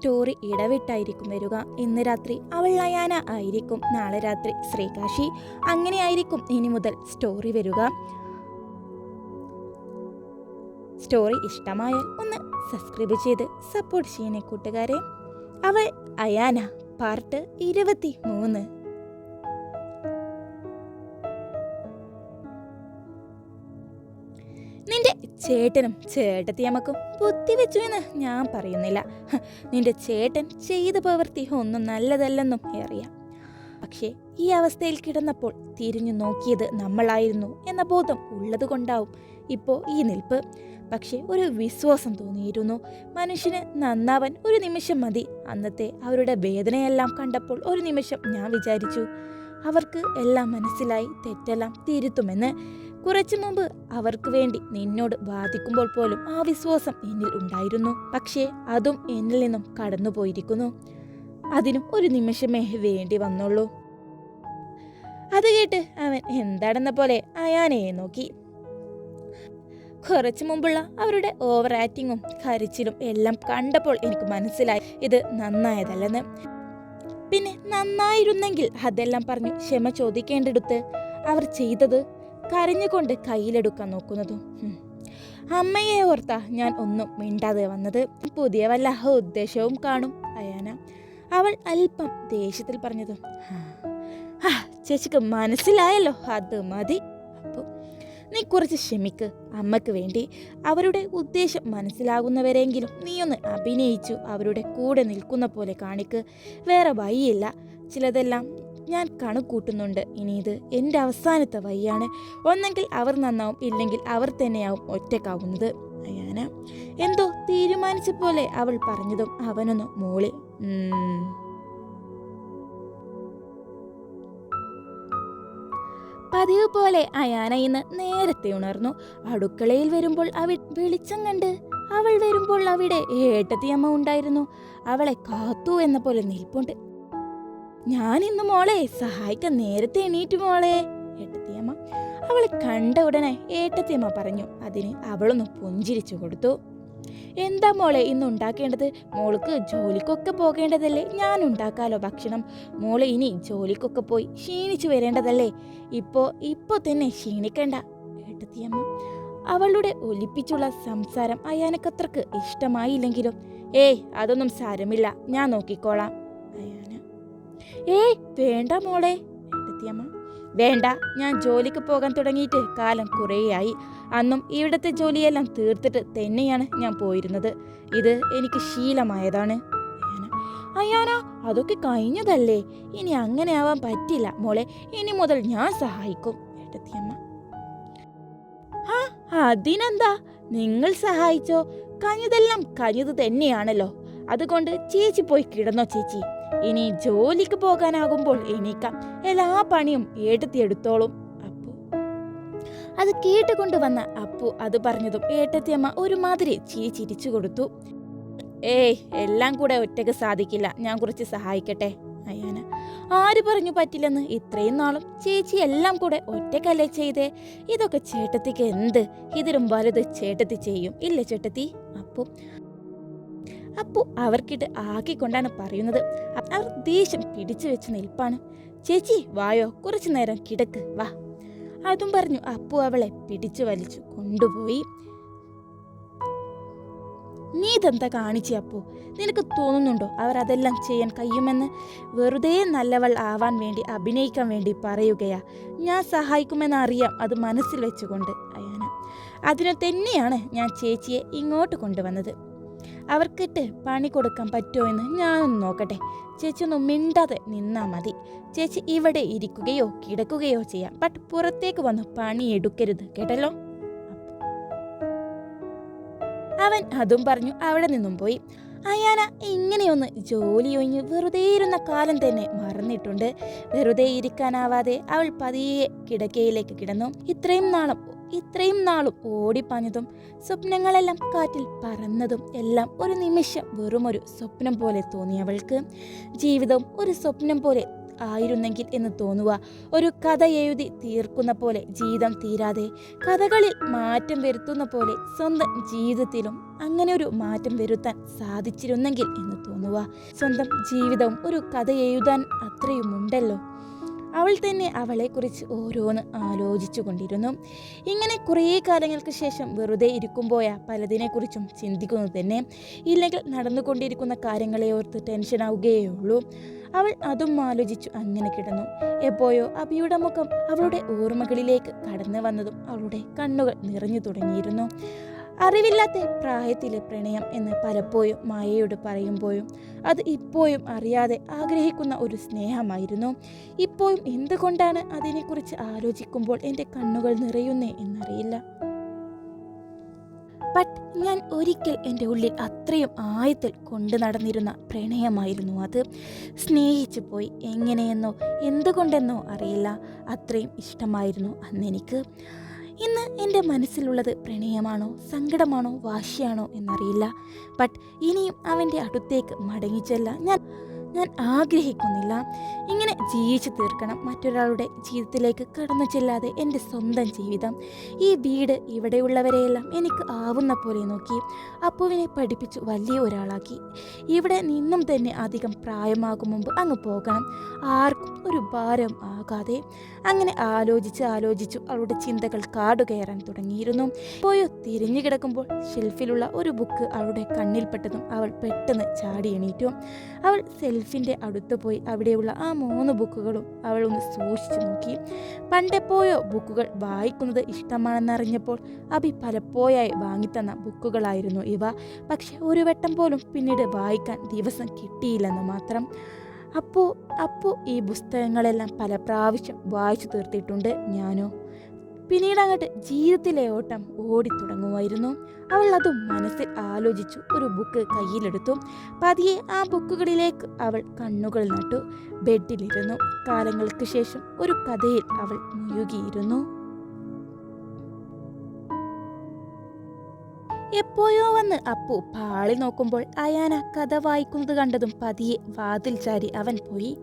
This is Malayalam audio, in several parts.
സ്റ്റോറി ഇടവിട്ടായിരിക്കും വരിക. ഇന്ന് രാത്രി അവൾ ലയാന ആയിരിക്കും. നാളെ രാത്രി ശ്രീകാശി അങ്ങനെയായിരിക്കും ഇനി മുതൽ സ്റ്റോറി വരിക. സ്റ്റോറി ഇഷ്ടമായാൽ ഒന്ന് സബ്സ്ക്രൈബ് ചെയ്ത് സപ്പോർട്ട് ചെയ്യണേ കൂട്ടുകാരെ. അവൾ അയാന പാർട്ട് ഇരുപത്തി മൂന്ന് ചേട്ടനും ചേട്ടത്തിയമ്മക്കും ബുദ്ധി വെച്ചു എന്ന് ഞാൻ പറയുന്നില്ല. നിന്റെ ചേട്ടൻ ചെയ്ത പ്രവൃത്തി ഒന്നും നല്ലതല്ലെന്നും അറിയാം. പക്ഷേ ഈ അവസ്ഥയിൽ കിടന്നപ്പോൾ തിരിഞ്ഞു നോക്കിയത് നമ്മളായിരുന്നു എന്ന ബോധം ഉള്ളതുകൊണ്ടാവും ഇപ്പോൾ ഈ നിൽപ്പ്. പക്ഷേ ഒരു വിശ്വാസം തോന്നിയിരുന്നു. മനുഷ്യന് നന്നാവാൻ ഒരു നിമിഷം മതി. അന്നത്തെ അവരുടെ വേദനയെല്ലാം കണ്ടപ്പോൾ ഒരു നിമിഷം ഞാൻ വിചാരിച്ചു അവർക്ക് എല്ലാം മനസ്സിലായി തെറ്റെല്ലാം തിരുത്തുമെന്ന്. കുറച്ചു മുമ്പ് അവർക്ക് വേണ്ടി നിന്നോട് വാദിക്കുമ്പോൾ പോലും ആ വിശ്വാസം എന്നിൽ ഉണ്ടായിരുന്നു. പക്ഷേ അതും എന്നിൽ നിന്നും കടന്നുപോയിരിക്കുന്നു. അതിനും ഒരു നിമിഷമേ വേണ്ടി വന്നുള്ളൂ. അത് കേട്ട് അവൻ എന്താണെന്ന പോലെ അയാനയെ നോക്കി. കുറച്ചു മുമ്പുള്ള അവരുടെ ഓവർ ആക്ടിങ്ങും കരച്ചിലും എല്ലാം കണ്ടപ്പോൾ എനിക്ക് മനസ്സിലായി. ഇത് നന്നായതല്ലെന്ന്. പിന്നെ നന്നായിരുന്നെങ്കിൽ അതെല്ലാം പറഞ്ഞു ക്ഷമ ചോദിക്കേണ്ടടുത്ത് അവർ ചെയ്തത് കരഞ്ഞുകൊണ്ട് കയ്യിലെടുക്കാൻ നോക്കുന്നതും. അമ്മയെ ഓർത്ത ഞാൻ ഒന്നും മിണ്ടാതെ വന്നത്. പുതിയ വല്ല ഉദ്ദേശവും കാണും അയാന. അവൾ അല്പം ദേഷ്യത്തിൽ പറഞ്ഞതും "ഹാ. ആ ചേച്ചിക്ക് മനസ്സിലായല്ലോ അത് മതി. അപ്പോൾ നീ കുറച്ച് ക്ഷമിക്ക് അമ്മയ്ക്ക് വേണ്ടി. അവരുടെ ഉദ്ദേശം മനസ്സിലാകുന്നവരെങ്കിലും നീ ഒന്ന് അഭിനയിച്ചു അവരുടെ കൂടെ നിൽക്കുന്ന പോലെ കാണിക്ക്. വേറെ വഴിയില്ല. ചിലതെല്ലാം ഞാൻ കണക്കൂട്ടുന്നുണ്ട് ഇനി ഇത് എന്റെ അവസാനത്തെ വഴിയാണ്. ഒന്നെങ്കിൽ അവർ നന്നാവും ഇല്ലെങ്കിൽ അവർ തന്നെയാവും ഒറ്റക്കാവുന്നത്. അയാന എന്തോ തീരുമാനിച്ച പോലെ അവൾ പറഞ്ഞതും അവനൊന്ന് മോളി. പതിവ് പോലെ അയാന ഇന്ന് നേരത്തെ ഉണർന്നു. അടുക്കളയിൽ വരുമ്പോൾ അവൾ വെളിച്ചം കണ്ട് അവൾ വരുമ്പോൾ അവിടെ ഏട്ടത്തിയമ്മ ഉണ്ടായിരുന്നു. അവളെ കാത്തു എന്ന പോലെ നിൽപ്പുണ്ട്. ഞാൻ ഇന്ന് മോളെ സഹായിക്കാൻ നേരത്തെ എണീറ്റ് മോളെ ഏട്ടത്തിയമ്മ അവൾ കണ്ട ഉടനെ ഏട്ടത്തിയമ്മ പറഞ്ഞു അതിന് അവളൊന്ന് പുഞ്ചിരിച്ചു കൊടുത്തു. എന്താ മോളെ ഇന്ന് ഉണ്ടാക്കേണ്ടത്? മോൾക്ക് ജോലിക്കൊക്കെ പോകേണ്ടതല്ലേ? ഞാൻ ഉണ്ടാക്കാലോ ഭക്ഷണം. മോളെ ഇനി ജോലിക്കൊക്കെ പോയി ക്ഷീണിച്ചു വരേണ്ടതല്ലേ? ഇപ്പോ ഇപ്പോ തന്നെ ക്ഷീണിക്കണ്ട. ഏട്ടത്തിയമ്മ അവളുടെ ഒലിപ്പിച്ചുള്ള സംസാരം അയാനക്കത്രക്ക് ഇഷ്ടമായില്ലെങ്കിലും ഏയ് അതൊന്നും സാരമില്ല. ഞാൻ നോക്കിക്കോളാം. അയാന ഏയ് വേണ്ട മോളെ. ഏട്ടത്തിയമ്മ വേണ്ട ഞാൻ ജോലിക്ക് പോകാൻ തുടങ്ങിയിട്ട് കാലം കുറേയായി. അന്നും ഇവിടുത്തെ ജോലിയെല്ലാം തീർത്തിട്ട് തന്നെയാണ് ഞാൻ പോയിരുന്നത്. ഇത് എനിക്ക് ശീലമായതാണ്. അയ്യാന അതൊക്കെ കഴിഞ്ഞതല്ലേ? ഇനി അങ്ങനെ ആവാൻ പറ്റില്ല മോളെ. ഇനി മുതൽ ഞാൻ സഹായിക്കും. ഏട്ടത്തിയമ്മ ആ അതിനെന്താ? നിങ്ങൾ സഹായിച്ചോ? കഴിഞ്ഞതെല്ലാം കഴിഞ്ഞത് തന്നെയാണല്ലോ. അതുകൊണ്ട് ചേച്ചി പോയി കിടന്നോ ചേച്ചി. ഇനി ജോലിക്ക് പോകാനാകുമ്പോൾ എണീക്കാം. എല്ലാ പണിയും എടുത്തോളും അപ്പു. അത് കേട്ടുകൊണ്ട് വന്ന അപ്പു അത് പറഞ്ഞതും ഏട്ടത്തിയമ്മ ഒരുമാതിരി ചിരി ചിരിച്ചു കൊടുത്തു. ഏയ് എല്ലാം കൂടെ ഒറ്റയ്ക്ക് സാധിക്കില്ല. ഞാൻ കുറച്ച് സഹായിക്കട്ടെ അയ്യാന. ആര് പറഞ്ഞു പറ്റില്ലെന്ന് ഇത്രയും നാളും ചേച്ചി എല്ലാം കൂടെ ഒറ്റക്കല്ലേ ചെയ്തേ? ഇതൊക്കെ ചേട്ടത്തിക്ക് എന്ത്? ഇതിലും വലുത് ചേട്ടത്തി ചെയ്യും. ഇല്ല ചേട്ടത്തി? അപ്പു. അപ്പു അവർക്കിട്ട് ആക്കിക്കൊണ്ടാണ് പറയുന്നത്. അവർ ദേഷ്യം പിടിച്ചു വെച്ച് നിൽപ്പാണ്. ചേച്ചി വായോ കുറച്ചു നേരം കിടക്ക് വാ. അതും പറഞ്ഞു അപ്പു അവളെ പിടിച്ചു വലിച്ചു കൊണ്ടുപോയി. നീ ഇതെന്താ കാണിച്ചേ അപ്പു? നിനക്ക് തോന്നുന്നുണ്ടോ അവർ അതെല്ലാം ചെയ്യാൻ കഴിയുമെന്ന്? വെറുതെ നല്ലവൾ ആവാൻ വേണ്ടി അഭിനയിക്കാൻ വേണ്ടി പറയുകയാ. ഞാൻ സഹായിക്കുമെന്ന് അറിയാം അത് മനസ്സിൽ വെച്ചുകൊണ്ട് അയാന. അതിനു തന്നെയാണ് ഞാൻ ചേച്ചിയെ ഇങ്ങോട്ട് കൊണ്ടുവന്നത്. അവർക്കിട്ട് പണി കൊടുക്കാൻ പറ്റുമോ എന്ന് ഞാനൊന്ന് നോക്കട്ടെ. ചേച്ചി ഒന്ന് മിണ്ടാതെ നിന്നാ മതി. ചേച്ചി ഇവിടെ ഇരിക്കുകയോ കിടക്കുകയോ ചെയ്യാം. ബട്ട് പുറത്തേക്ക് വന്ന് പണി എടുക്കരുത് കേട്ടല്ലോ? അവൻ അതും പറഞ്ഞു അവിടെ നിന്നും പോയി. അയാന ഇങ്ങനെയൊന്ന് ജോലി ഒഴിഞ്ഞ് വെറുതെ ഇരുന്ന കാലം തന്നെ മറന്നിട്ടുണ്ട്. വെറുതെ ഇരിക്കാനാവാതെ അവൾ പതിയെ കിടക്കയിലേക്ക് കിടന്നു. ഇത്രയും നാളും ഇത്രയും നാളും ഓടിപ്പാഞ്ഞതും സ്വപ്നങ്ങളെല്ലാം കാറ്റിൽ പറന്നതും എല്ലാം ഒരു നിമിഷം വെറുമൊരു സ്വപ്നം പോലെ തോന്നി അവൾക്ക്. ജീവിതം ഒരു സ്വപ്നം പോലെ ആയിരുന്നെങ്കിൽ എന്ന് തോന്നുക. ഒരു കഥ എഴുതി തീർക്കുന്ന പോലെ ജീവിതം തീരാതെ കഥകളിൽ മാറ്റം വരുത്തുന്ന പോലെ സ്വന്തം ജീവിതത്തിലും അങ്ങനെ ഒരു മാറ്റം വരുത്താൻ സാധിച്ചിരുന്നെങ്കിൽ എന്ന് തോന്നുക. സ്വന്തം ജീവിതവും ഒരു കഥ എഴുതാൻ അത്രയുമുണ്ടല്ലോ. അവൾ തന്നെ അവളെക്കുറിച്ച് ഓരോന്ന് ആലോചിച്ചു കൊണ്ടിരുന്നു. ഇങ്ങനെ കുറേ കാലങ്ങൾക്ക് ശേഷം വെറുതെ ഇരിക്കുമ്പോയാ പലതിനെക്കുറിച്ചും ചിന്തിക്കുന്നത് തന്നെ. ഇല്ലെങ്കിൽ നടന്നുകൊണ്ടിരിക്കുന്ന കാര്യങ്ങളെ ഓർത്ത് ടെൻഷനാവുകയേ ഉള്ളൂ അവൾ അതും ആലോചിച്ചു അങ്ങനെ കിടന്നു. എപ്പോയോ അബിയുടെ മുഖം അവളുടെ ഓർമ്മകളിലേക്ക് കടന്നു വന്നതും അവളുടെ കണ്ണുകൾ നിറഞ്ഞു തുടങ്ങിയിരുന്നു. അറിവില്ലാത്ത പ്രായത്തിലെ പ്രണയം എന്ന് പലപ്പോഴും മായയോട് പറയുമ്പോഴും അത് ഇപ്പോഴും അറിയാതെ ആഗ്രഹിക്കുന്ന ഒരു സ്നേഹമായിരുന്നു. ഇപ്പോഴും എന്തുകൊണ്ടാണ് അതിനെക്കുറിച്ച് ആലോചിക്കുമ്പോൾ എന്റെ കണ്ണുകൾ നിറയുന്നേ എന്നറിയില്ല. ബട്ട് ഞാൻ ഒരിക്കൽ എന്റെ ഉള്ളിൽ അത്രയും ആയത്തിൽ കൊണ്ടു നടന്നിരുന്ന പ്രണയമായിരുന്നു അത്. സ്നേഹിച്ചു പോയി. എങ്ങനെയെന്നോ എന്തുകൊണ്ടെന്നോ അറിയില്ല. അത്രയും ഇഷ്ടമായിരുന്നു അന്നെനിക്ക് ഇന്ന് എന്റെ മനസ്സിലുള്ളത് പ്രണയമാണോ സങ്കടമാണോ വാശിയാണോ എന്നറിയില്ല. ബട്ട് ഇനിയും അവന്റെ അടുത്തേക്ക് മടങ്ങിച്ചല്ല ഞാൻ ഞാൻ ആഗ്രഹിക്കുന്നില്ല. ഇങ്ങനെ ജീവിച്ചു തീർക്കണം. മറ്റൊരാളുടെ ജീവിതത്തിലേക്ക് കടന്നു ചെല്ലാതെ എന്റെ സ്വന്തം ജീവിതം. ഈ വീട് ഇവിടെയുള്ളവരെയെല്ലാം എനിക്ക് ആവുന്ന പോലെ നോക്കി അപ്പുവിനെ പഠിപ്പിച്ചു വലിയ ഒരാളാക്കി. ഇവിടെ നിന്നും തന്നെ അധികം പ്രായമാകും മുമ്പ് അങ്ങ് പോകണം. ആർക്കും ഒരു ഭാരം ആകാതെ അങ്ങനെ ആലോചിച്ച് ആലോചിച്ചു അവളുടെ ചിന്തകൾ കാടുകയറാൻ തുടങ്ങിയിരുന്നു. പോയോ തിരിഞ്ഞു കിടക്കുമ്പോൾ ഷെൽഫിലുള്ള ഒരു ബുക്ക് അവളുടെ കണ്ണിൽപ്പെട്ടതും അവൾ പെട്ടെന്ന് ചാടി എണീറ്റു. അവൾ സെൽഫിന്റെ അടുത്ത് പോയി അവിടെയുള്ള ആ മൂന്ന് ബുക്കുകളും അവൾ ഒന്ന് സൂക്ഷിച്ചു നോക്കി. പണ്ടെപ്പോയോ ബുക്കുകൾ വായിക്കുന്നത് ഇഷ്ടമാണെന്നറിഞ്ഞപ്പോൾ അബി പലപ്പോഴായി വാങ്ങിത്തന്ന ബുക്കുകളായിരുന്നു ഇവ. പക്ഷെ ഒരു വട്ടം പോലും പിന്നീട് വായിക്കാൻ ദിവസം കിട്ടിയില്ലെന്ന് മാത്രം. അപ്പോൾ അപ്പോൾ ഈ പുസ്തകങ്ങളെല്ലാം പല പ്രാവശ്യം വായിച്ചു തീർത്തിട്ടുണ്ട് ഞാനോ? പിന്നീട് അങ്ങോട്ട് ജീവിതത്തിലെ ഓട്ടം ഓടി ഓടിത്തുടങ്ങുമായിരുന്നു. അവൾ അതും മനസ്സിൽ ആലോചിച്ചു ഒരു ബുക്ക് കയ്യിലെടുത്തു. പതിയെ ആ ബുക്കുകളിലേക്ക് അവൾ കണ്ണുകൾ നട്ടു ബെഡിലിരുന്നു. കാലങ്ങൾക്ക് ശേഷം ഒരു കഥയിൽ അവൾ മുഴുകിയിരുന്നു. എപ്പോഴോ വന്ന് അപ്പു പാളി നോക്കുമ്പോൾ അയാന കഥ വായിക്കുന്നത് കണ്ടതും പതിയെ വാതിൽ ചാരി അവൻ പോയി.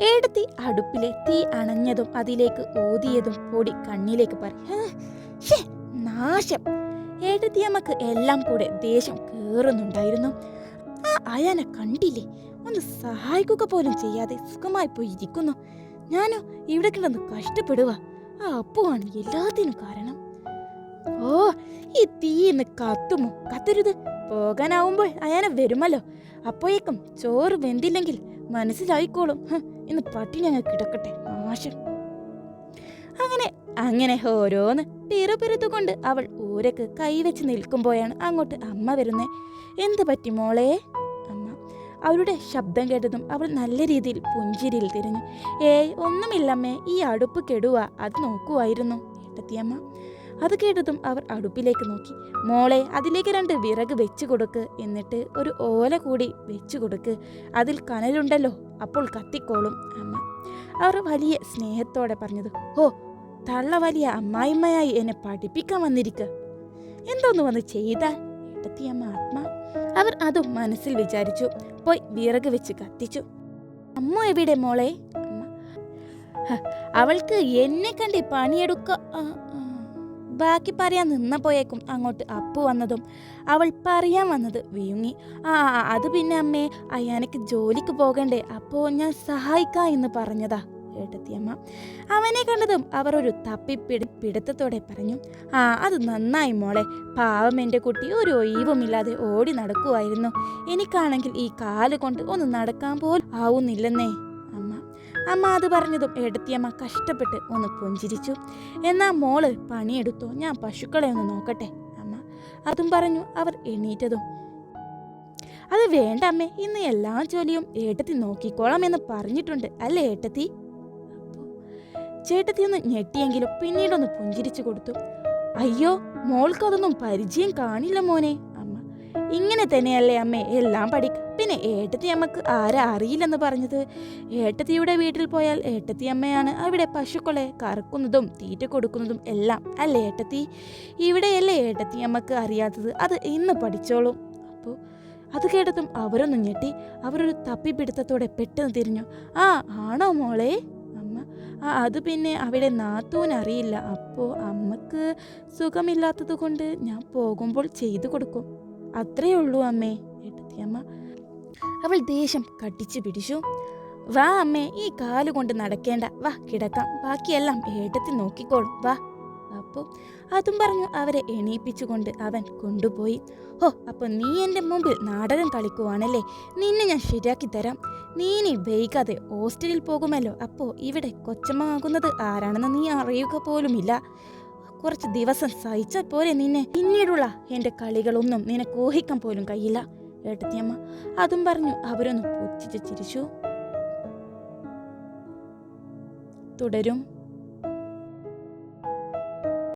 ഏടത്തി അടുപ്പിലെ തീ അണഞ്ഞതും അതിലേക്ക് ഊതിയതും കൂടി കണ്ണിലേക്ക് പറ നാശം. ഏടത്തിയമ്മക്ക് എല്ലാം കൂടെ ദേഷ്യം കേറുന്നുണ്ടായിരുന്നു. ആ അയാനെ കണ്ടില്ലേ? ഒന്ന് സഹായിക്കുക പോലും ചെയ്യാതെ സുഖമായി പോയി ഇരിക്കുന്നു ഞാനോ ഇവിടെ കിടന്ന് കഷ്ടപ്പെടുക ആ അപ്പുവാണ് എല്ലാത്തിനും കാരണം. ഓ ഈ തീ ഇന്ന് കത്തുമോ? കത്തരുത്. പോകാനാവുമ്പോൾ അയാനെ വരുമല്ലോ. അപ്പോഴേക്കും ചോറ് വെന്തില്ലെങ്കിൽ മനസ്സിലായിക്കോളും. ഇന്ന് പട്ടിണി അങ്ങ് കിടക്കട്ടെ. നാശം അങ്ങനെ അങ്ങനെ ഓരോന്ന് പിറുപിറുത്തുകൊണ്ട് അവൾ ഊരക്ക് കൈവച്ച് നിൽക്കുമ്പോഴാണ് അങ്ങോട്ട് അമ്മ വരുന്നേ. എന്ത് പറ്റി മോളെ? അമ്മ അവരുടെ ശബ്ദം കേട്ടതും അവൾ നല്ല രീതിയിൽ പുഞ്ചിരിയിൽ തിരിഞ്ഞു. ഏയ് ഒന്നുമില്ലമ്മേ ഈ അടുപ്പ് കെടുവ അത് നോക്കുമായിരുന്നു ഏട്ടത്തിയമ്മ അത് കേട്ടതും അവർ അടുപ്പിലേക്ക് നോക്കി. മോളെ അതിലേക്ക് രണ്ട് വിറക് വെച്ചു കൊടുക്ക് എന്നിട്ട് ഒരു ഓല കൂടി വെച്ചു കൊടുക്ക്. അതിൽ കനലുണ്ടല്ലോ. അപ്പോൾ കത്തിക്കോളും അമ്മ. അവർ വലിയ സ്നേഹത്തോടെ പറഞ്ഞത് ഓ തള്ള വലിയ അമ്മായിമ്മയായി എന്നെ പഠിപ്പിക്കാൻ വന്നിരിക്ക. എന്തോന്ന് വന്ന് ചെയ്താൽ ഏട്ടത്തിയമ്മ ആത്മ. അവർ അതും മനസ്സിൽ വിചാരിച്ചു. പോയി വിറക് വെച്ച് കത്തിച്ചു. അമ്മ എവിടെ മോളെ? അവൾക്ക് എന്നെ കണ്ടി പണിയെടുക്ക ആ, ആ." ബാക്കി പറയാൻ നിന്നപ്പോയേക്കും അങ്ങോട്ട് അപ്പു വന്നതും അവൾ പറയാൻ വന്നത് വിയുങ്ങി ആ അത് പിന്നെ അമ്മേ അയ്യാനക്ക് ജോലിക്ക് പോകണ്ടേ അപ്പോ ഞാൻ സഹായിക്കാം എന്ന് പറഞ്ഞതാ ഏട്ടത്തിയമ്മ അവനെ കണ്ടതും അവർ ഒരു തപ്പിപ്പിടി പിടുത്തത്തോടെ പറഞ്ഞു ആ അത് നന്നായി മോളെ പാവം എന്റെ കുട്ടി ഒരു ഒഴിവുമില്ലാതെ ഓടി നടക്കുമായിരുന്നു എനിക്കാണെങ്കിൽ ഈ കാൽ കൊണ്ട് ഒന്ന് നടക്കാൻ പോലും ആവുന്നില്ലെന്നേ. അമ്മ അത് പറഞ്ഞതും എടുത്തിയമ്മ കഷ്ടപ്പെട്ട് ഒന്ന് പുഞ്ചിരിച്ചു. എന്നാ മോൾ പണിയെടുത്തോ ഞാൻ പശുക്കളെ ഒന്ന് നോക്കട്ടെ അമ്മ. അതും പറഞ്ഞു അവർ എണീറ്റതും. അത് വേണ്ട അമ്മേ ഇന്ന് എല്ലാ ജോലിയും ഏട്ടത്തി നോക്കിക്കോളാം എന്ന് പറഞ്ഞിട്ടുണ്ട് അല്ലേ ഏട്ടത്തി? ചേട്ടത്തി ഒന്ന് ഞെട്ടിയെങ്കിലും പിന്നീടൊന്ന് പുഞ്ചിരിച്ചു കൊടുത്തു. അയ്യോ മോൾക്കതൊന്നും പരിചയം കാണില്ല മോനെ അമ്മ. ഇങ്ങനെ തന്നെയല്ലേ അമ്മേ എല്ലാം പഠിക്ക പിന്നെ ഏട്ടത്തി അമ്മയ്ക്ക് ആരാ അറിയില്ലെന്ന് പറഞ്ഞത്? ഏട്ടത്തിയുടെ വീട്ടിൽ പോയാൽ ഏട്ടത്തി അമ്മയാണ്. അവിടെ പശുക്കളെ കറക്കുന്നതും തീറ്റ കൊടുക്കുന്നതും എല്ലാം. അല്ലേ ഏട്ടത്തി? ഇവിടെയല്ലേ ഏട്ടത്തി അമ്മയ്ക്ക് അറിയാത്തത്? അത് ഇന്ന് പഠിച്ചോളും. അപ്പോൾ അത് കേട്ടതും അവരൊന്നും ഞെട്ടി. അവരൊരു തപ്പിപ്പിടുത്തത്തോടെ പെട്ടെന്ന് തിരിഞ്ഞു. ആ ആണോ മോളെ? അമ്മ. ആ അത് പിന്നെ അവിടെ നാത്തൂൻ അറിയില്ല. അപ്പോൾ അമ്മയ്ക്ക് സുഖമില്ലാത്തത് കൊണ്ട് ഞാൻ പോകുമ്പോൾ ചെയ്തു കൊടുക്കും. അത്രയേ ഉള്ളൂ അമ്മേ ഏട്ടത്തിയമ്മ അവൾ ദേഷ്യം കടിച്ചു പിടിച്ചു. വാ അമ്മേ ഈ കാലുകൊണ്ട് നടക്കേണ്ട. വാ കിടക്കാം. ബാക്കിയെല്ലാം ഏട്ടത്തി നോക്കിക്കോളും. വാ. അപ്പോൾ അതും പറഞ്ഞു അവരെ എണീപ്പിച്ചുകൊണ്ട് അവൻ കൊണ്ടുപോയി. ഹോ അപ്പൊ നീ എന്റെ മുമ്പിൽ നാടകം കളിക്കുവാണല്ലേ? നിന്നെ ഞാൻ ശരിയാക്കി തരാം. നീ ഇനി വൈകാതെ ഹോസ്റ്റലിൽ പോകുമല്ലോ. അപ്പോൾ ഇവിടെ കൊച്ചമാകുന്നത് ആരാണെന്ന് നീ അറിയുക പോലുമില്ല. കുറച്ച് ദിവസം സഹിച്ചാൽ പോരെ നിന്നെ. പിന്നീടുള്ള എന്റെ കളികളൊന്നും നിനക്ക് ഊഹിക്കാൻ പോലും കഴിയില്ല. ഏട്ടത്തിയമ്മ. അതും പറഞ്ഞു അവരൊന്ന് പുച്ഛിച്ച് ചിരിച്ചു. തുടരും.